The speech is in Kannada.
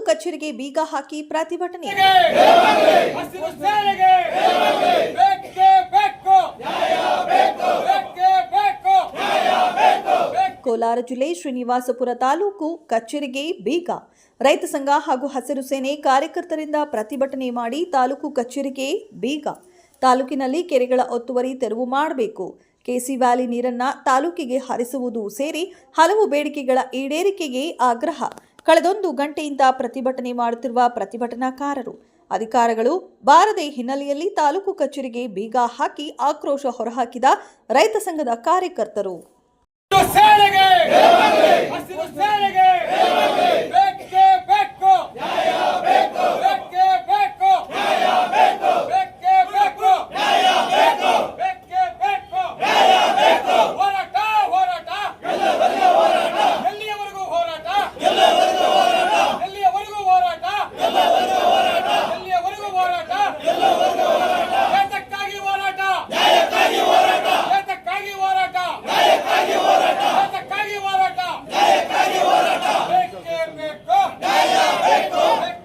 ತಾಲೂಕು ಕಚೇರಿಗೆ ಬೀಗ ಹಾಕಿ ಪ್ರತಿಭಟನೆ. ಕೋಲಾರ ಜಿಲ್ಲೆ ಶ್ರೀನಿವಾಸಪುರ ತಾಲೂಕು ಕಚೇರಿಗೆ ಬೀಗ. ರೈತ ಸಂಘ ಹಾಗೂ ಹಸಿರು ಸೇನೆ ಕಾರ್ಯಕರ್ತರಿಂದ ಪ್ರತಿಭಟನೆ ಮಾಡಿ ತಾಲೂಕು ಕಚೇರಿಗೆ ಬೀಗ. ತಾಲೂಕಿನಲ್ಲಿ ಕೆರೆಗಳ ಒತ್ತುವರಿ ತೆರವು ಮಾಡಬೇಕು. ಕೆಸಿ ವ್ಯಾಲಿ ನೀರನ್ನ ತಾಲೂಕಿಗೆ ಹರಿಸುವುದು ಸೇರಿ ಹಲವು ಬೇಡಿಕೆಗಳ ಈಡೇರಿಕೆಗೆ ಆಗ್ರಹ. ಕಳೆದೊಂದು ಗಂಟೆಯಿಂದ ಪ್ರತಿಭಟನೆ ಮಾಡುತ್ತಿರುವ ಪ್ರತಿಭಟನಾಕಾರರು, ಅಧಿಕಾರಿಗಳು ಬಾರದೆ ಹಿನ್ನೆಲೆಯಲ್ಲಿ ತಾಲೂಕು ಕಚೇರಿಗೆ ಬೀಗ ಹಾಕಿ ಆಕ್ರೋಶ ಹೊರಹಾಕಿದ ರೈತ ಸಂಘದ ಕಾರ್ಯಕರ್ತರು. Naya Beko.